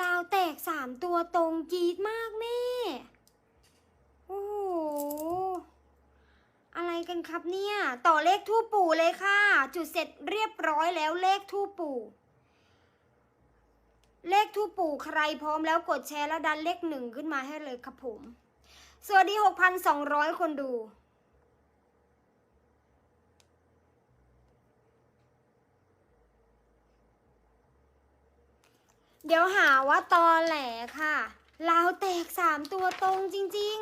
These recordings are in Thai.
ลาวแตกสามตัวตรงกีดมากแม่ โอ้โห อะไรกันครับเนี่ย ต่อเลขทูปปู่เลยค่ะ จุดเสร็จเรียบร้อยแล้วเลขทูปปู่ เลขทูปปู่ใครพร้อมแล้วกดแชร์แล้วดันเลขหนึ่งขึ้นมาให้เลยครับผม สวัสดี 6,200 คนดู เดี๋ยวหาว่าตอแหลค่ะลาวแตกสามตัวตรงจริง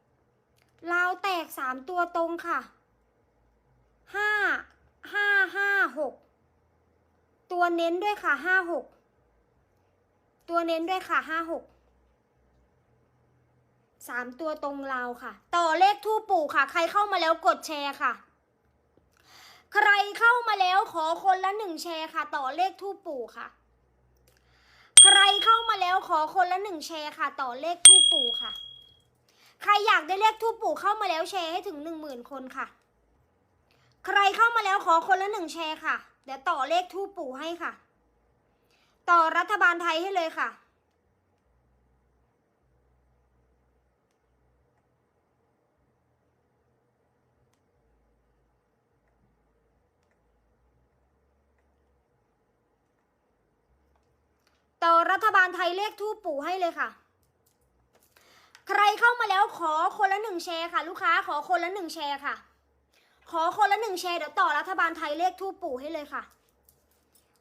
ๆลาวแตกสามตัวตรงค่ะห้าห้าห้าหกตัวเน้นด้วยค่ะห้าหกตัวเน้นด้วยค่ะห้าหกสามตัวตรงลาวค่ะ ต่อเลขทูปปู่ค่ะ ใครเข้ามาแล้วกดแชร์ค่ะ ใครเข้ามาแล้วขอคนละหนึ่งแชร์ค่ะ ต่อเลขทูปปู่ค่ะ ใครเข้ามาแล้วขอคนละหนึ่งแชร์ค่ะ ต่อเลขทูปปู่ค่ะ ใครอยากได้เลขทูปปู่เข้ามาแล้วแชร์ให้ถึงหนึ่งหมื่นคนค่ะ ใครเข้ามาแล้วขอคนละหนึ่งแชร์ค่ะ เดี๋ยวต่อเลขทูปปู่ให้ค่ะ ต่อรัฐบาลไทยให้เลยค่ะ ต่อ รัฐบาลไทยเลขทูปปู่ให้เลยค่ะ ใครเข้ามาแล้วขอคนละหนึ่งแชร์ค่ะ ลูกค้าขอคนละหนึ่งแชร์ค่ะ ขอคนละหนึ่งแชร์เดี๋ยวต่อรัฐบาลไทยเลขทูปปู่ให้เลยค่ะ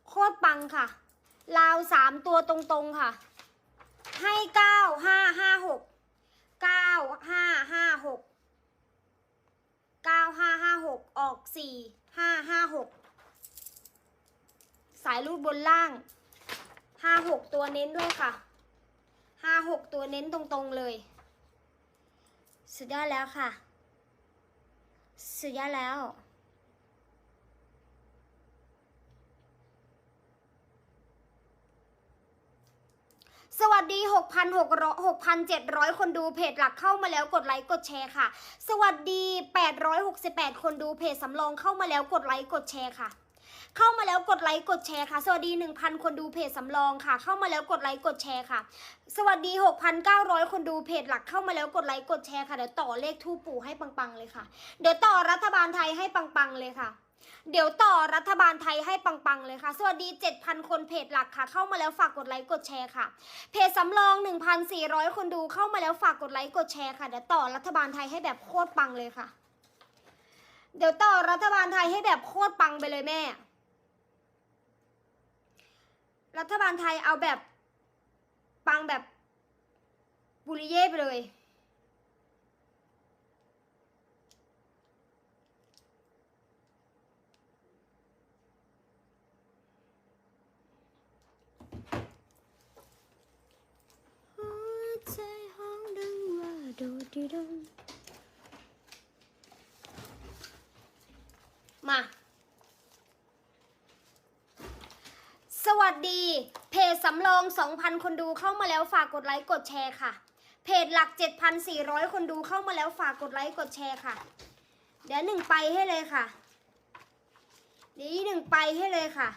โคตรปังค่ะ ลาวสามตัวตรงๆค่ะ ให้เก้าห้าห้าหกเก้าห้าห้าหกเก้าห้าห้าหกออกสี่ห้าห้าหกสายรูดบนล่าง ห้าหกตัวเน้นด้วยค่ะห้าหกตัวเน้นตรงๆเลย สุดยอดแล้วค่ะ สุดยอดแล้ว สวัสดี 6,600 6,700 คนดูเพจหลักเข้ามาแล้วกดไลค์กดแชร์ค่ะ สวัสดี 868 คนดูเพจสำรองเข้ามาแล้วกดไลค์กดแชร์ค่ะ เข้ามาแล้วกดไลค์กดแชร์ค่ะ สวัสดี 1,000 คนดูเพจสำรองค่ะ เข้ามาแล้วกดไลค์กดแชร์ค่ะ สวัสดี 6,900 คนดูเพจหลักเข้ามาแล้วกดไลค์กดแชร์ค่ะเดี๋ยวต่อเลขทูปปู่ให้ปังๆเลยค่ะ เดี๋ยวต่อรัฐบาลไทยให้ปังๆเลยค่ะเดี๋ยวต่อรัฐบาลไทยให้ปังๆเลยค่ะ สวัสดี 7,000 คนเพจหลักค่ะ เข้ามาแล้วฝากกดไลค์กดแชร์ค่ะ เพจสำรอง 1,400 คนดูเข้ามาแล้วฝากกดไลค์กดแชร์ค่ะ เดี๋ยวต่อรัฐบาลไทยให้แบบโคตรปังเลยค่ะ เดี๋ยวต่อรัฐบาลไทยให้แบบโคตรปังไปเลยแม่ รัฐบาลไทยเอาแบบปังแบบบุริเย่ไปเลย หัวใจห้องดังว่าโดดดีดงมา ส วัสดี เพจสำรอง 2,000 คนดูเข้ามาแล้วฝากกดไลค์กดแชร์ค่ะ เพจหลัก 7,400 คนดูเข้ามาแล้วฝากกดไลค์กดแชร์ค่ะ เดี๋ยวหนึ่งไปให้เลยค่ะ เดี๋ยวหนึ่งไปให้เลยค่ะ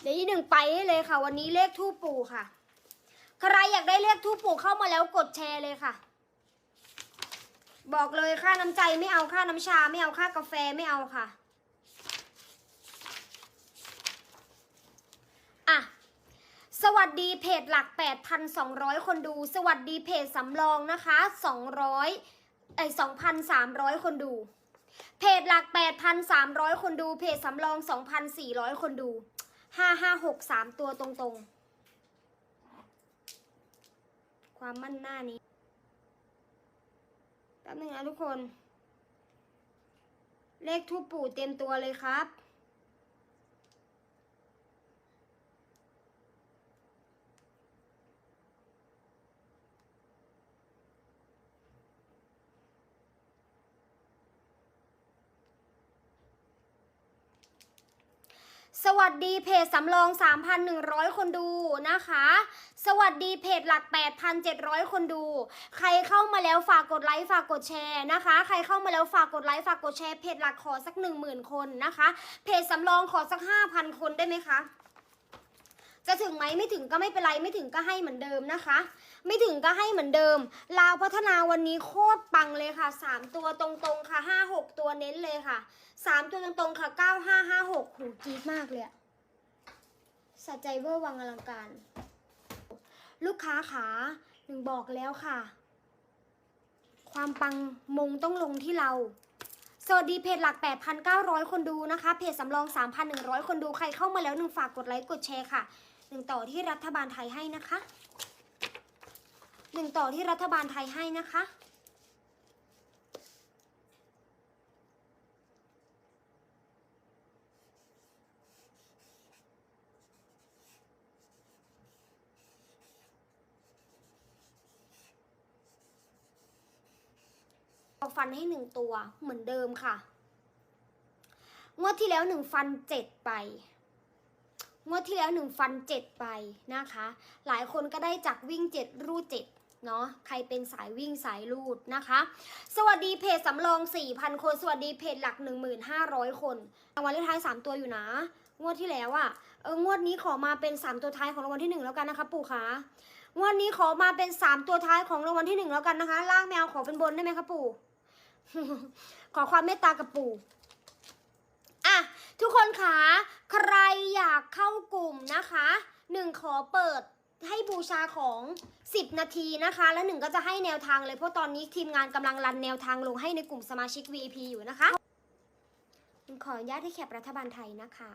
เดี๋ยวหนึ่งไปให้เลยค่ะ วันนี้เลขทูปปู่ค่ะ ใครอยากได้เลขทูปปู่เข้ามาแล้วกดแชร์เลยค่ะ บอกเลยค่าน้ำใจไม่เอาค่าน้ำชาไม่เอาค่ากาแฟไม่เอาค่ะ อะ สวัสดีเพจหลัก 8,200 คนดู สวัสดีเพจสำรองนะคะ 200ไอ้2,300 คนดู เพจหลัก 8,300 คนดู เพจสำรอง 2,400 คนดู 556 3 ตัวตรงๆ ความมั่นหน้านี้แป๊บนึงนะทุกคน เลขทูปปู่เต็มตัวเลยครับ สวัสดีเพจสำรอง 3,100 คนดูนะคะ สวัสดีเพจหลัก 8,700 คนดู ใครเข้ามาแล้วฝากกดไลค์ฝากกดแชร์นะคะ ใครเข้ามาแล้วฝากกดไลค์ฝากกดแชร์เพจหลักขอสัก 10,000 คนนะคะ เพจสำรองขอสัก 5,000 คนได้ไหมคะ จะถึงไหมไม่ถึงก็ไม่เป็นไรไม่ถึงก็ให้เหมือนเดิมนะคะ ไม่ถึงก็ให้เหมือนเดิมลาวพัฒนาวันนี้โคตรปังเลยค่ะ 3 ตัวตรงๆค่ะ 5 6 ตัวเน้นเลยค่ะ 3 ตัวตรงๆค่ะ 9 5 5 6หูจี๊ดมากเลยอะสะใจเวอร์วังอลังการ ลูกค้าขาหนึ่งบอกแล้วค่ะ ความปังมงต้องลงที่เราสวัสดีเพจหลัก 8,900 คนดูนะคะ เพจสำรอง 3,100 คนดู ใครเข้ามาแล้วหนึ่งฝากกดไลค์ กดแชร์ค่ะ หนึ่งต่อที่รัฐบาลไทยให้นะคะหนึ่งต่อที่รัฐบาลไทยให้นะคะเอาฟันให้หนึ่งตัวเหมือนเดิมค่ะ งวดที่แล้วหนึ่งฟันเจ็ดไป งวดที่แล้วหนึ่งฟันเจ็ดไปนะคะ หลายคนก็ได้จากวิ่งเจ็ดรูดเจ็ดเนาะใครเป็นสายวิ่งสายรูดนะคะ สวัสดีเพจสำรอง 4,000 คน สวัสดีเพจหลัก 1,500 คนรางวัลเลขท้าย 3 ตัวอยู่นะ งวดที่แล้วอะ่ะเอองวดนี้ขอมาเป็น 3 ตัวท้ายของรางวัลที่ 1 แล้วกันนะคะ ปู่คะงวดนี้ขอมาเป็น 3 ตัวท้ายของรางวัลที่ 1 แล้วกันนะคะ ล่างแมวขอเป็นบนได้ไหมคะปู่ขอความเมตตากับปู่ ทุกคนคะใครอยากเข้ากลุ่มนะคะหนึ่งขอเปิดให้บูชาของ 10 นาทีนะคะ แล้วหนึ่งก็จะให้แนวทางเลย เพราะตอนนี้ทีมงานกำลังรันแนวทางลงให้ในกลุ่มสมาชิก VIP อยู่นะคะหนึ่งขออนุญาตให้แคปรัฐบาลไทยนะคะ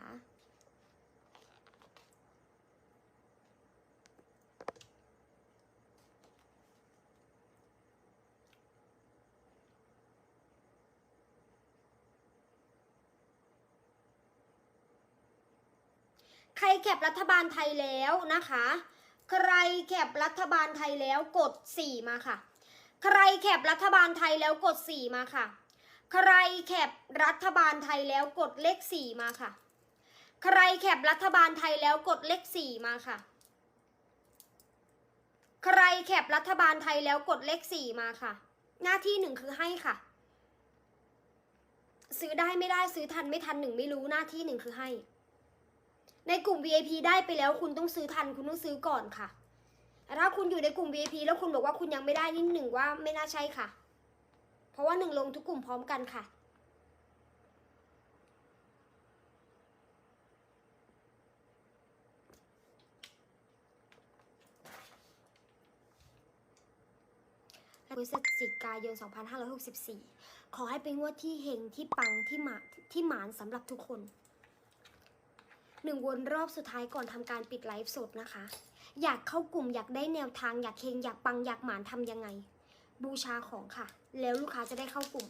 ใครแคปรัฐบาลไทยแล้วนะคะ ใครแคปรัฐบาลไทยแล้วกด 4 มาค่ะ ใครแคปรัฐบาลไทยแล้วกด 4 มาค่ะ ใครแคปรัฐบาลไทยแล้วกดเลข 4 มาค่ะ ใครแคปรัฐบาลไทยแล้วกดเลข 4 มาค่ะ ใครแคปรัฐบาลไทยแล้วกดเลข 4 มาค่ะ หน้าที่หนึ่งคือให้ค่ะ ซื้อได้ไม่ได้ซื้อทันไม่ทันหนึ่งไม่รู้หน้าที่หนึ่งคือให้ ในกลุ่ม VIP ได้ไปแล้วคุณต้องซื้อทันคุณต้องซื้อก่อนค่ะ ถ้าคุณอยู่ในกลุ่ม VIP แล้วคุณบอกว่าคุณยังไม่ได้นี่หนึ่งว่าไม่น่าใช่ค่ะ เพราะว่าหนึ่งลงทุกกลุ่มพร้อมกันค่ะพฤศจิกายน 2564 ขอให้เป็นงวดที่เฮงที่ปังที่หมาที่หมานสำหรับทุกคน หนึ่งวนรอบสุดท้ายก่อนทำการปิดไลฟ์สดนะคะ อยากเข้ากลุ่มอยากได้แนวทางอยากเคงอยากปังอยากหมานทำยังไง บูชาของค่ะ แล้วลูกค้าจะได้เข้ากลุ่ม